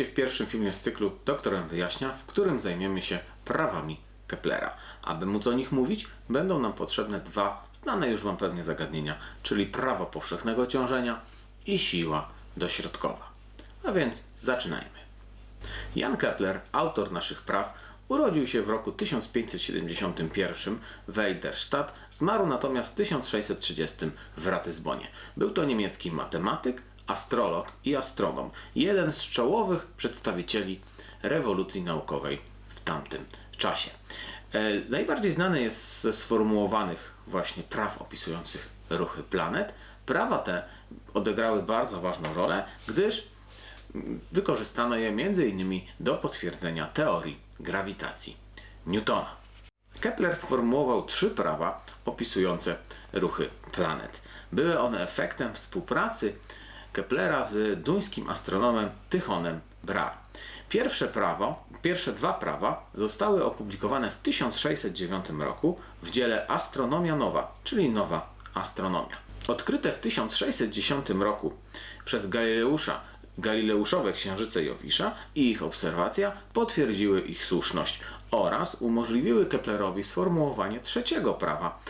Witajcie w pierwszym filmie z cyklu Doktorem Wyjaśnia, w którym zajmiemy się prawami Keplera. Aby móc o nich mówić, będą nam potrzebne dwa znane już Wam pewnie zagadnienia, czyli prawo powszechnego ciążenia i siła dośrodkowa. A więc zaczynajmy. Jan Kepler, autor naszych praw, urodził się w roku 1571 w Eiderstadt, zmarł natomiast w 1630 w Ratyzbonie. Był to niemiecki matematyk, astrolog i astronom, jeden z czołowych przedstawicieli rewolucji naukowej w tamtym czasie. E, najbardziej znany jest ze sformułowanych właśnie praw opisujących ruchy planet. Prawa te odegrały bardzo ważną rolę, gdyż wykorzystano je m.in. do potwierdzenia teorii grawitacji Newtona. Kepler sformułował trzy prawa opisujące ruchy planet. Były one efektem współpracy Keplera z duńskim astronomem Tychonem Brahe. Pierwsze prawo, pierwsze dwa prawa zostały opublikowane w 1609 roku w dziele Astronomia Nowa, czyli Nowa Astronomia. Odkryte w 1610 roku przez Galileusza Galileuszowe księżyce Jowisza i ich obserwacja potwierdziły ich słuszność oraz umożliwiły Keplerowi sformułowanie trzeciego prawa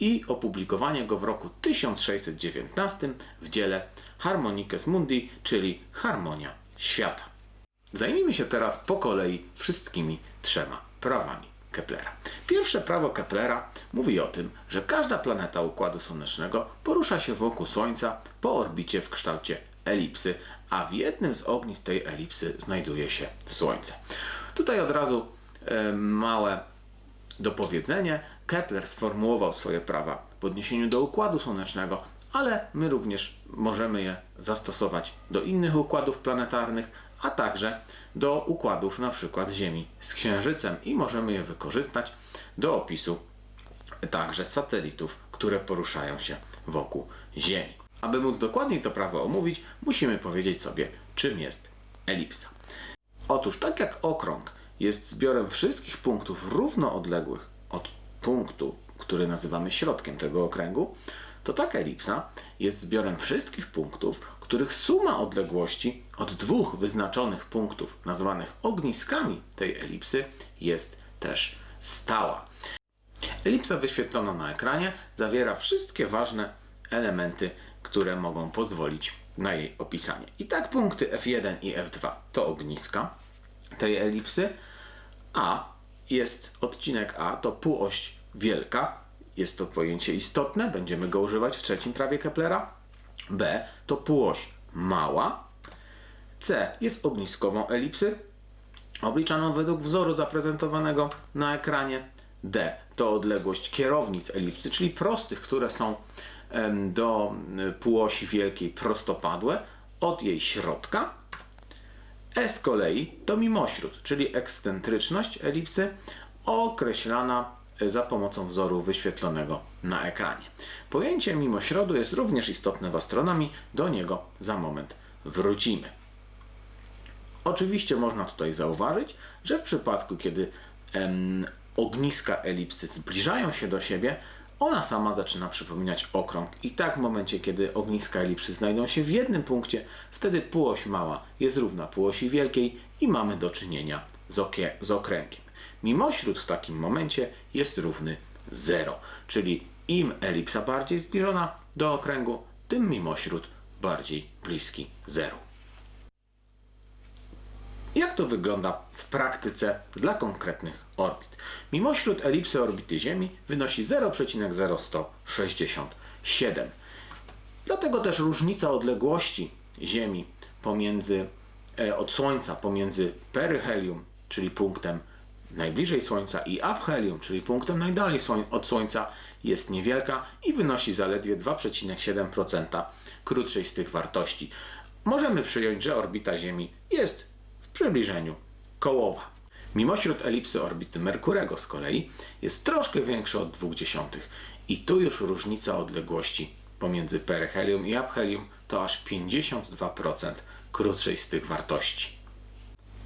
i opublikowanie go w roku 1619 w dziele Harmonices Mundi, czyli Harmonia Świata. Zajmijmy się teraz po kolei wszystkimi trzema prawami Keplera. Pierwsze prawo Keplera mówi o tym, że każda planeta Układu Słonecznego porusza się wokół Słońca po orbicie w kształcie elipsy, a w jednym z ognisk tej elipsy znajduje się Słońce. Tutaj od razu e, małe dopowiedzenie. Kepler sformułował swoje prawa w odniesieniu do Układu Słonecznego, ale my również możemy je zastosować do innych układów planetarnych, a także do układów na przykład Ziemi z Księżycem i możemy je wykorzystać do opisu także satelitów, które poruszają się wokół Ziemi. Aby móc dokładniej to prawo omówić, musimy powiedzieć sobie, czym jest elipsa. Otóż tak jak okrąg jest zbiorem wszystkich punktów równo odległych od punktu, który nazywamy środkiem tego okręgu, to taka elipsa jest zbiorem wszystkich punktów, których suma odległości od dwóch wyznaczonych punktów, nazwanych ogniskami tej elipsy, jest też stała. Elipsa wyświetlona na ekranie zawiera wszystkie ważne elementy, które mogą pozwolić na jej opisanie. I tak punkty F1 i F2 to ogniska tej elipsy, a jest odcinek A to półość wielka, jest to pojęcie istotne, będziemy go używać w trzecim prawie Keplera. B to półoś mała. C jest ogniskową elipsy, obliczaną według wzoru zaprezentowanego na ekranie. D to odległość kierownic elipsy, czyli prostych, które są do półosi wielkiej prostopadłe od jej środka. E z kolei to mimośród, czyli ekscentryczność elipsy określana za pomocą wzoru wyświetlonego na ekranie. Pojęcie mimośrodu jest również istotne w astronomii, do niego za moment wrócimy. Oczywiście można tutaj zauważyć, że w przypadku, kiedy em, ogniska elipsy zbliżają się do siebie, ona sama zaczyna przypominać okrąg. I tak w momencie, kiedy ogniska elipsy znajdą się w jednym punkcie, wtedy półoś mała jest równa półosi wielkiej i mamy do czynienia z, okie, z okręgiem. Mimośród w takim momencie jest równy 0, czyli im elipsa bardziej zbliżona do okręgu, tym mimośród bardziej bliski zeru. Jak to wygląda w praktyce dla konkretnych orbit? Mimośród elipsy orbity Ziemi wynosi 0,0167. Dlatego też różnica odległości Ziemi pomiędzy, e, od Słońca pomiędzy peryhelium, czyli punktem najbliżej Słońca i aphelium, czyli punktem najdalej od Słońca jest niewielka i wynosi zaledwie 2,7% krótszej z tych wartości. Możemy przyjąć, że orbita Ziemi jest przybliżeniu kołowa. Mimośród elipsy orbity Merkurego z kolei jest troszkę większa od 0,2 i tu już różnica odległości pomiędzy peryhelium i aphelium to aż 52% krótszej z tych wartości.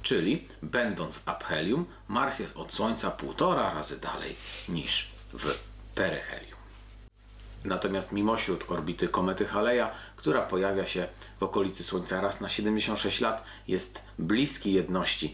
Czyli będąc aphelium, Mars jest od Słońca półtora razy dalej niż w peryhelium. Natomiast mimośród orbity komety Haleja, która pojawia się w okolicy Słońca raz na 76 lat, jest bliski jedności,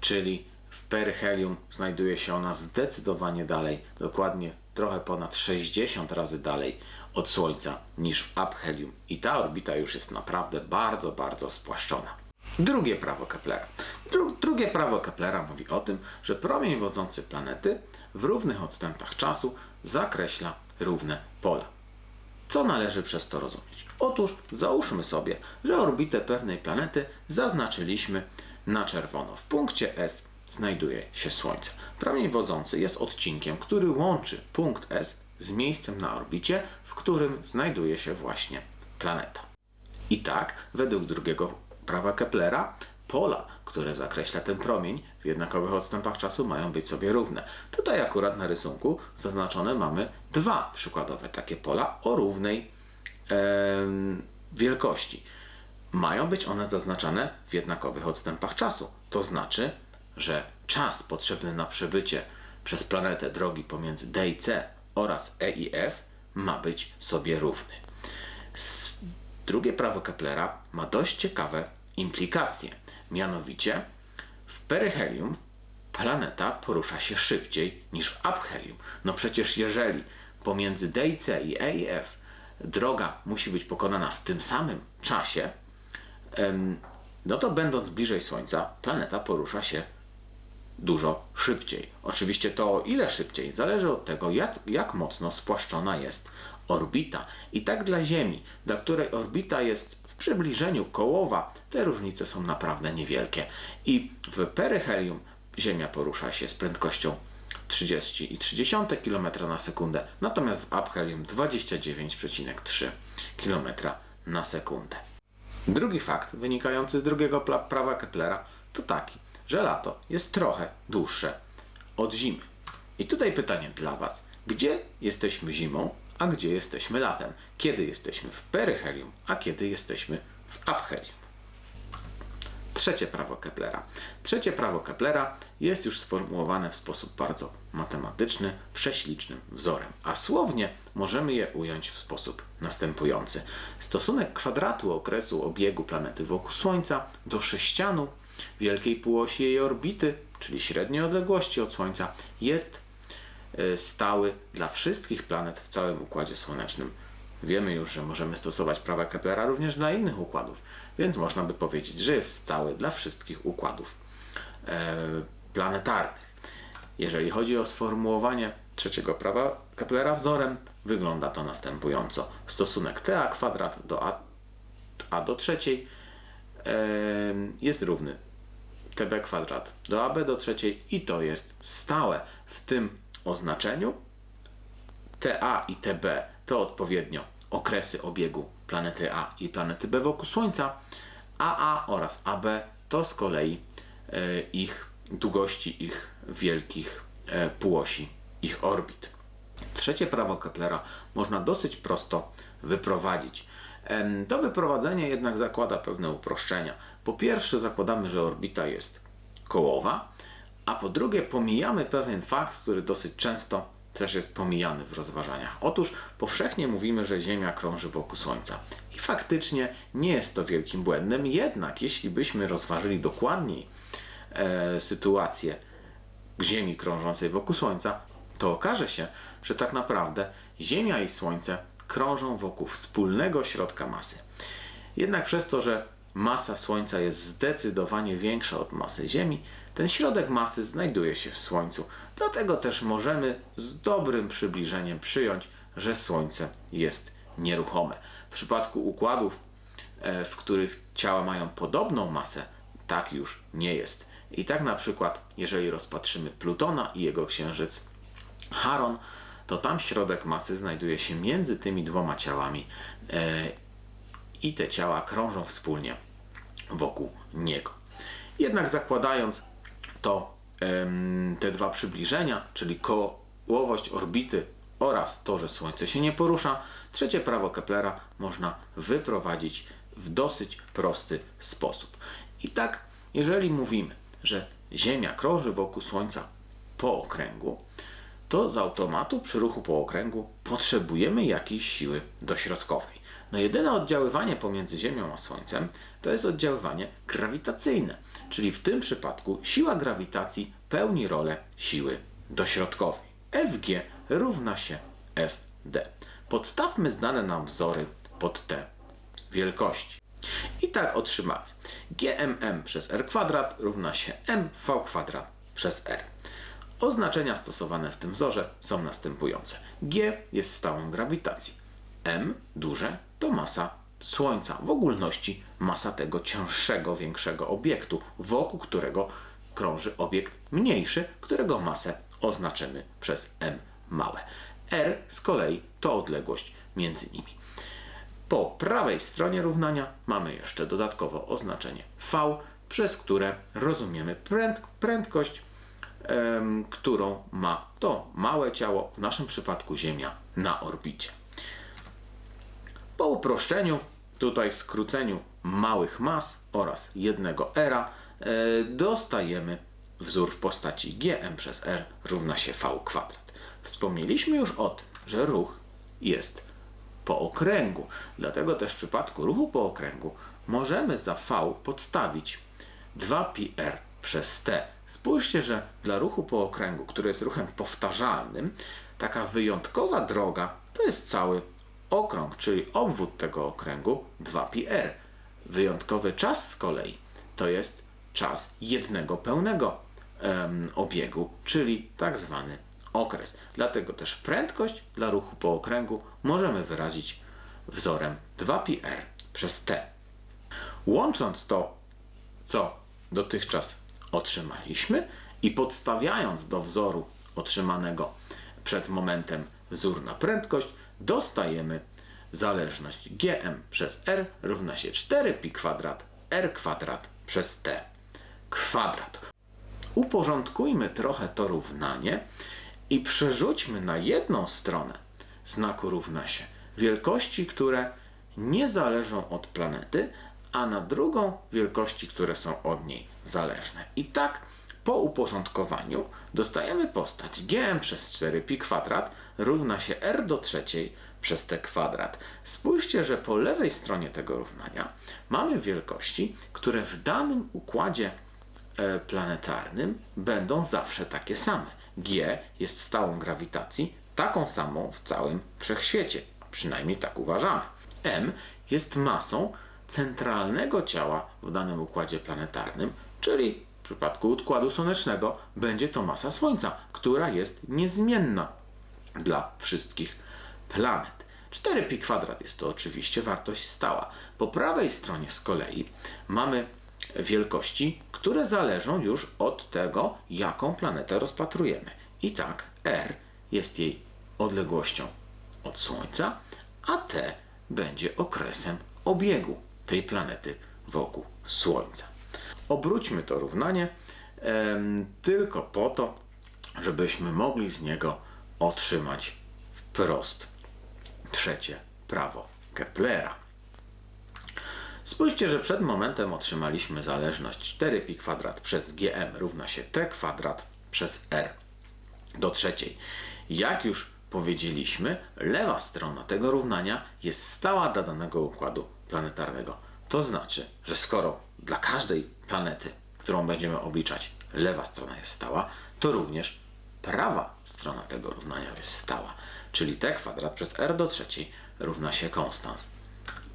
czyli w peryhelium znajduje się ona zdecydowanie dalej, dokładnie trochę ponad 60 razy dalej od Słońca niż w aphelium. I ta orbita już jest naprawdę bardzo, bardzo spłaszczona. Drugie prawo Keplera. Dru drugie prawo Keplera mówi o tym, że promień wodzący planety w równych odstępach czasu zakreśla równe pola. Co należy przez to rozumieć? Otóż załóżmy sobie, że orbitę pewnej planety zaznaczyliśmy na czerwono. W punkcie S znajduje się Słońce. Promień wodzący jest odcinkiem, który łączy punkt S z miejscem na orbicie, w którym znajduje się właśnie planeta. I tak, według drugiego prawa Keplera, pola, które zakreśla ten promień w jednakowych odstępach czasu mają być sobie równe. Tutaj akurat na rysunku zaznaczone mamy dwa przykładowe takie pola o równej em, wielkości. Mają być one zaznaczane w jednakowych odstępach czasu. To znaczy, że czas potrzebny na przebycie przez planetę drogi pomiędzy D i C oraz E i F ma być sobie równy. Drugie prawo Keplera ma dość ciekawe implikacje. Mianowicie w peryhelium planeta porusza się szybciej niż w aphelium. No przecież jeżeli pomiędzy D i E i F droga musi być pokonana w tym samym czasie, no to będąc bliżej Słońca, planeta porusza się dużo szybciej. Oczywiście to ile szybciej zależy od tego, jak, jak mocno spłaszczona jest orbita. I tak dla Ziemi, dla której orbita jest w przybliżeniu kołowa, te różnice są naprawdę niewielkie. I w peryhelium Ziemia porusza się z prędkością 30,3 km na sekundę, natomiast w aphelium 29,3 km na sekundę. Drugi fakt wynikający z drugiego prawa Keplera to taki, że lato jest trochę dłuższe od zimy. I tutaj pytanie dla Was. Gdzie jesteśmy zimą, a gdzie jesteśmy latem? Kiedy jesteśmy w peryhelium, a kiedy jesteśmy w aphelium? Trzecie prawo Keplera. Trzecie prawo Keplera jest już sformułowane w sposób bardzo matematyczny, prześlicznym wzorem, a słownie możemy je ująć w sposób następujący. Stosunek kwadratu okresu obiegu planety wokół Słońca do sześcianu wielkiej półosi jej orbity, czyli średniej odległości od Słońca, jest stały dla wszystkich planet w całym Układzie Słonecznym. Wiemy już, że możemy stosować prawa Keplera również dla innych układów, więc można by powiedzieć, że jest stały dla wszystkich układów e, planetarnych. Jeżeli chodzi o sformułowanie trzeciego prawa Keplera wzorem, wygląda to następująco. Stosunek ta kwadrat do a, a do trzeciej e, jest równy tb kwadrat do ab do trzeciej i to jest stałe w tym oznaczeniu. TA i TB to odpowiednio okresy obiegu planety A i planety B wokół Słońca. AA oraz AB to z kolei e, ich długości ich wielkich e, półosi, ich orbit. Trzecie prawo Keplera można dosyć prosto wyprowadzić. To wyprowadzenie jednak zakłada pewne uproszczenia. Po pierwsze, zakładamy, że orbita jest kołowa, a po drugie, pomijamy pewien fakt, który dosyć często też jest pomijany w rozważaniach. Otóż powszechnie mówimy, że Ziemia krąży wokół Słońca. I faktycznie nie jest to wielkim błędem, jednak jeśli byśmy rozważyli dokładniej e, sytuację Ziemi krążącej wokół Słońca, to okaże się, że tak naprawdę Ziemia i Słońce krążą wokół wspólnego środka masy. Jednak przez to, że masa Słońca jest zdecydowanie większa od masy Ziemi, ten środek masy znajduje się w Słońcu. Dlatego też możemy z dobrym przybliżeniem przyjąć, że Słońce jest nieruchome. W przypadku układów, e, w których ciała mają podobną masę, tak już nie jest. I tak na przykład, jeżeli rozpatrzymy Plutona i jego księżyc Charon, to tam środek masy znajduje się między tymi dwoma ciałami e, i te ciała krążą wspólnie wokół niego. Jednak zakładając to te dwa przybliżenia, czyli kołowość orbity oraz to, że Słońce się nie porusza, trzecie prawo Keplera można wyprowadzić w dosyć prosty sposób. I tak, jeżeli mówimy, że Ziemia krąży wokół Słońca po okręgu, to z automatu przy ruchu po okręgu potrzebujemy jakiejś siły dośrodkowej. No jedyne oddziaływanie pomiędzy Ziemią a Słońcem to jest oddziaływanie grawitacyjne, czyli w tym przypadku siła grawitacji pełni rolę siły dośrodkowej. Fg równa się Fd. Podstawmy znane nam wzory pod te wielkości. I tak otrzymamy GMM przez R kwadrat równa się MV kwadrat przez R. Oznaczenia stosowane w tym wzorze są następujące. G jest stałą grawitacji. M, duże, to masa Słońca, w ogólności masa tego cięższego, większego obiektu, wokół którego krąży obiekt mniejszy, którego masę oznaczymy przez M małe. R z kolei to odległość między nimi. Po prawej stronie równania mamy jeszcze dodatkowo oznaczenie V, przez które rozumiemy pręd, prędkość, którą ma to małe ciało, w naszym przypadku Ziemia, na orbicie. Po uproszczeniu, tutaj skróceniu małych mas oraz jednego r e, dostajemy wzór w postaci gm przez r równa się v kwadrat. Wspomnieliśmy już o tym, że ruch jest po okręgu. Dlatego też w przypadku ruchu po okręgu możemy za v podstawić 2πr przez t. Spójrzcie, że dla ruchu po okręgu, który jest ruchem powtarzalnym, taka wyjątkowa droga to jest cały okrąg, czyli obwód tego okręgu 2πr. Wyjątkowy czas z kolei to jest czas jednego pełnego obiegu, czyli tak zwany okres. Dlatego też prędkość dla ruchu po okręgu możemy wyrazić wzorem 2πr przez t. Łącząc to, co dotychczas otrzymaliśmy i podstawiając do wzoru otrzymanego przed momentem wzór na prędkość, dostajemy zależność gm przez r równa się 4pi kwadrat r kwadrat przez t kwadrat. Uporządkujmy trochę to równanie i przerzućmy na jedną stronę znaku równa się wielkości, które nie zależą od planety, a na drugą wielkości, które są od niej zależne. I tak po uporządkowaniu dostajemy postać gm przez 4pi kwadrat równa się r do trzeciej przez t kwadrat. Spójrzcie, że po lewej stronie tego równania mamy wielkości, które w danym układzie e, planetarnym będą zawsze takie same. G jest stałą grawitacji, taką samą w całym wszechświecie. Przynajmniej tak uważamy. M jest masą centralnego ciała w danym układzie planetarnym, czyli w przypadku układu słonecznego będzie to masa Słońca, która jest niezmienna dla wszystkich planet. 4pi kwadrat jest to oczywiście wartość stała. Po prawej stronie z kolei mamy wielkości, które zależą już od tego, jaką planetę rozpatrujemy. I tak R jest jej odległością od Słońca, a T będzie okresem obiegu tej planety wokół Słońca. Obróćmy to równanie tylko po to, żebyśmy mogli z niego otrzymać wprost trzecie prawo Keplera. Spójrzcie, że przed momentem otrzymaliśmy zależność 4pi kwadrat przez gm równa się t kwadrat przez r do trzeciej. Jak już powiedzieliśmy, lewa strona tego równania jest stała dla danego układu planetarnego. To znaczy, że skoro dla każdej planety, którą będziemy obliczać, lewa strona jest stała, to również prawa strona tego równania jest stała. Czyli t kwadrat przez r do trzeciej równa się konstans.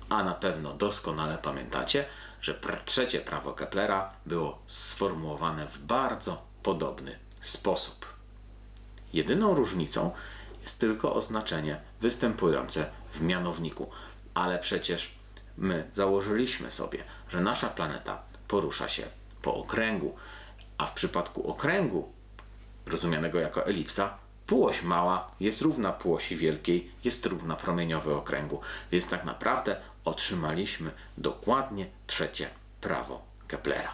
A na pewno doskonale pamiętacie, że pr- trzecie prawo Keplera było sformułowane w bardzo podobny sposób. Jedyną różnicą jest tylko oznaczenie występujące w mianowniku, ale przecież my założyliśmy sobie, że nasza planeta porusza się po okręgu, a w przypadku okręgu, rozumianego jako elipsa, półoś mała jest równa półosi wielkiej, jest równa promieniowy okręgu, więc tak naprawdę otrzymaliśmy dokładnie trzecie prawo Keplera.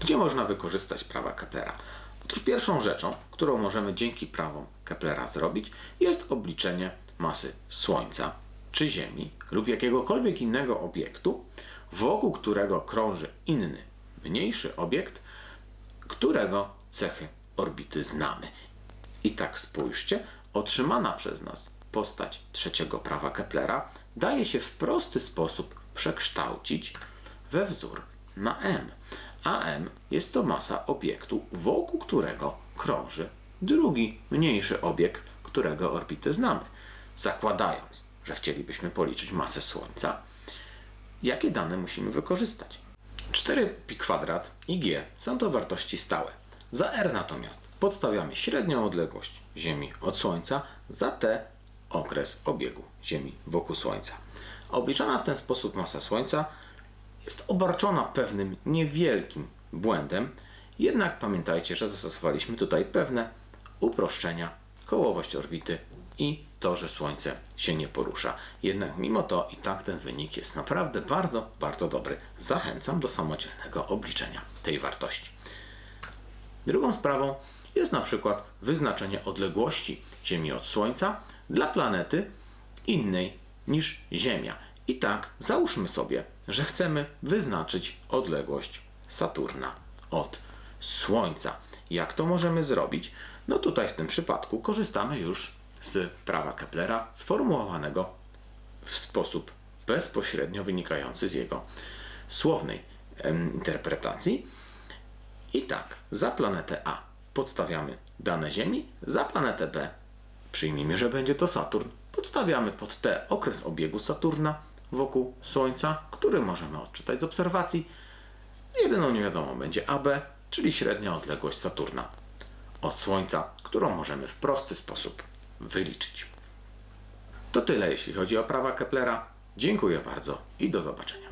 Gdzie można wykorzystać prawa Keplera? Otóż pierwszą rzeczą, którą możemy dzięki prawom Keplera zrobić, jest obliczenie masy Słońca czy Ziemi lub jakiegokolwiek innego obiektu, wokół którego krąży inny, mniejszy obiekt, którego cechy orbity znamy. I tak spójrzcie, otrzymana przez nas postać trzeciego prawa Keplera daje się w prosty sposób przekształcić we wzór na m. A m jest to masa obiektu, wokół którego krąży drugi, mniejszy obiekt, którego orbitę znamy. Zakładając, że chcielibyśmy policzyć masę Słońca, jakie dane musimy wykorzystać? 4pi kwadrat i g są to wartości stałe. Za r natomiast podstawiamy średnią odległość Ziemi od Słońca za t okres obiegu Ziemi wokół Słońca. Obliczana w ten sposób masa Słońca jest obarczona pewnym niewielkim błędem, jednak pamiętajcie, że zastosowaliśmy tutaj pewne uproszczenia, kołowość orbity i to, że Słońce się nie porusza. Jednak mimo to i tak ten wynik jest naprawdę bardzo, bardzo dobry. Zachęcam do samodzielnego obliczenia tej wartości. Drugą sprawą jest na przykład wyznaczenie odległości Ziemi od Słońca dla planety innej niż Ziemia. I tak załóżmy sobie, że chcemy wyznaczyć odległość Saturna od Słońca. Jak to możemy zrobić? No tutaj w tym przypadku korzystamy już z prawa Keplera sformułowanego w sposób bezpośrednio wynikający z jego słownej interpretacji. I tak, za planetę A podstawiamy dane Ziemi, za planetę B przyjmijmy, że będzie to Saturn. Podstawiamy pod T okres obiegu Saturna wokół Słońca, który możemy odczytać z obserwacji. Jedyną niewiadomą będzie AB, czyli średnia odległość Saturna od Słońca, którą możemy w prosty sposób wyliczyć. To tyle, jeśli chodzi o prawa Keplera. Dziękuję bardzo i do zobaczenia.